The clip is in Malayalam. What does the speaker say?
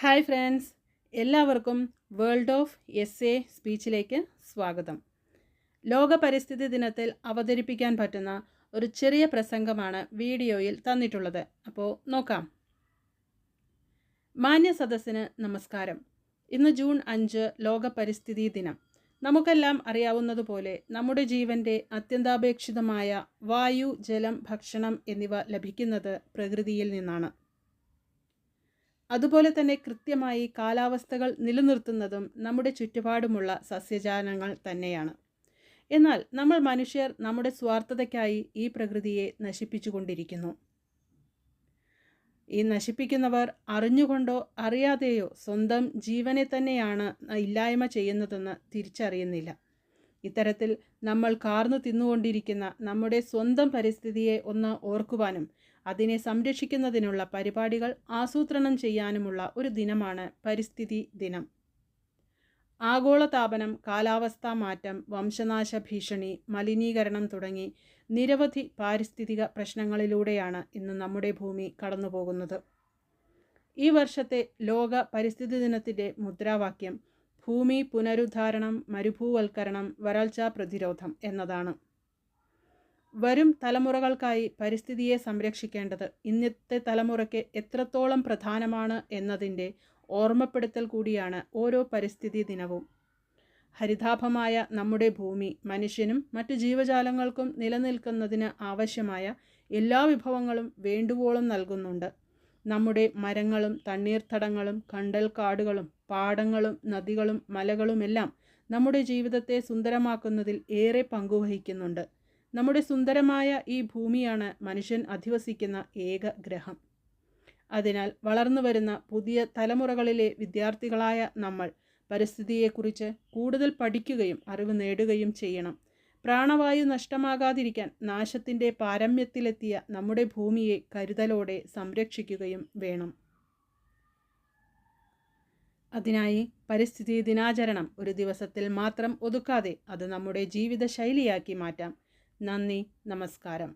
ഹായ് ഫ്രണ്ട്സ് എല്ലാവർക്കും വേൾഡ് ഓഫ് എസ് എ സ്പീച്ചിലേക്ക് സ്വാഗതം. ലോക പരിസ്ഥിതി ദിനത്തിൽ അവതരിപ്പിക്കാൻ പറ്റുന്ന ഒരു ചെറിയ പ്രസംഗമാണ് വീഡിയോയിൽ തന്നിട്ടുള്ളത്. അപ്പോൾ നോക്കാം. മാന്യ സദസ്സിന് നമസ്കാരം. ഇന്ന് ജൂൺ അഞ്ച് ലോക പരിസ്ഥിതി ദിനം. നമുക്കെല്ലാം അറിയാവുന്നതുപോലെ നമ്മുടെ ജീവന്റെ അത്യന്താപേക്ഷിതമായ വായു ജലം ഭക്ഷണം എന്നിവ ലഭിക്കുന്നത് പ്രകൃതിയിൽ നിന്നാണ്. അതുപോലെ തന്നെ കൃത്യമായി കാലാവസ്ഥകൾ നിലനിർത്തുന്നതും നമ്മുടെ ചുറ്റുപാടുമുള്ള സസ്യജാലങ്ങൾ തന്നെയാണ്. എന്നാൽ നമ്മൾ മനുഷ്യർ നമ്മുടെ സ്വാർത്ഥതയ്ക്കായി ഈ പ്രകൃതിയെ നശിപ്പിച്ചുകൊണ്ടിരിക്കുന്നു. ഈ നശിപ്പിക്കുന്നവർ അറിഞ്ഞുകൊണ്ടോ അറിയാതെയോ സ്വന്തം ജീവനെ തന്നെയാണ് ഇല്ലായ്മ ചെയ്യുന്നതെന്ന് തിരിച്ചറിയുന്നില്ല. ഇത്തരത്തിൽ നമ്മൾ കാർന്നു തിന്നുകൊണ്ടിരിക്കുന്ന നമ്മുടെ സ്വന്തം പരിസ്ഥിതിയെ ഒന്ന് ഓർക്കുവാനും അതിനെ സംരക്ഷിക്കുന്നതിനുള്ള പരിപാടികൾ ആസൂത്രണം ചെയ്യാനുമുള്ള ഒരു ദിനമാണ് പരിസ്ഥിതി ദിനം. ആഗോളതാപനം കാലാവസ്ഥാ മാറ്റം വംശനാശ ഭീഷണി മലിനീകരണം തുടങ്ങി നിരവധി പാരിസ്ഥിതിക പ്രശ്നങ്ങളിലൂടെയാണ് ഇന്ന് നമ്മുടെ ഭൂമി കടന്നുപോകുന്നത്. ഈ വർഷത്തെ ലോക പരിസ്ഥിതി ദിനത്തിന്റെ മുദ്രാവാക്യം ഭൂമി പുനരുദ്ധാരണം മരുഭൂവൽക്കരണം വരൾച്ചാ പ്രതിരോധം എന്നതാണ്. വരും തലമുറകൾക്കായി പരിസ്ഥിതിയെ സംരക്ഷിക്കേണ്ടത് ഇന്നത്തെ തലമുറയ്ക്ക് എത്രത്തോളം പ്രധാനമാണ് എന്നതിന്റെ ഓർമ്മപ്പെടുത്തൽ കൂടിയാണ് ഓരോ പരിസ്ഥിതി ദിനവും. ഹരിതാഭമായ നമ്മുടെ ഭൂമി മനുഷ്യനും മറ്റു ജീവജാലങ്ങൾക്കും നിലനിൽക്കുന്നതിന് ആവശ്യമായ എല്ലാ വിഭവങ്ങളും വേണ്ടുവോളം നൽകുന്നുണ്ട്. നമ്മുടെ മരങ്ങളും തണ്ണീർത്തടങ്ങളും കണ്ടൽക്കാടുകളും പാടങ്ങളും നദികളും മലകളുമെല്ലാം നമ്മുടെ ജീവിതത്തെ സുന്ദരമാക്കുന്നതിൽ ഏറെ പങ്കുവഹിക്കുന്നുണ്ട്. നമ്മുടെ സുന്ദരമായ ഈ ഭൂമിയാണ് മനുഷ്യൻ അധിവസിക്കുന്ന ഏക ഗ്രഹം. അതിനാൽ വളർന്നു വരുന്ന പുതിയ തലമുറകളിലെ വിദ്യാർത്ഥികളായ നമ്മൾ പരിസ്ഥിതിയെക്കുറിച്ച് കൂടുതൽ പഠിക്കുകയും അറിവ് നേടുകയും ചെയ്യണം. പ്രാണവായു നഷ്ടമാകാതിരിക്കാൻ നാശത്തിന്റെ പാരമ്യത്തിലെത്തിയ നമ്മുടെ ഭൂമിയെ കരുതലോടെ സംരക്ഷിക്കുകയും വേണം. അതിനായി പരിസ്ഥിതി ദിനാചരണം ഒരു ദിവസത്തിൽ മാത്രം ഒതുക്കാതെ അത് നമ്മുടെ ജീവിത ശൈലിയാക്കി മാറ്റാം. നന്ദി നമസ്കാരം.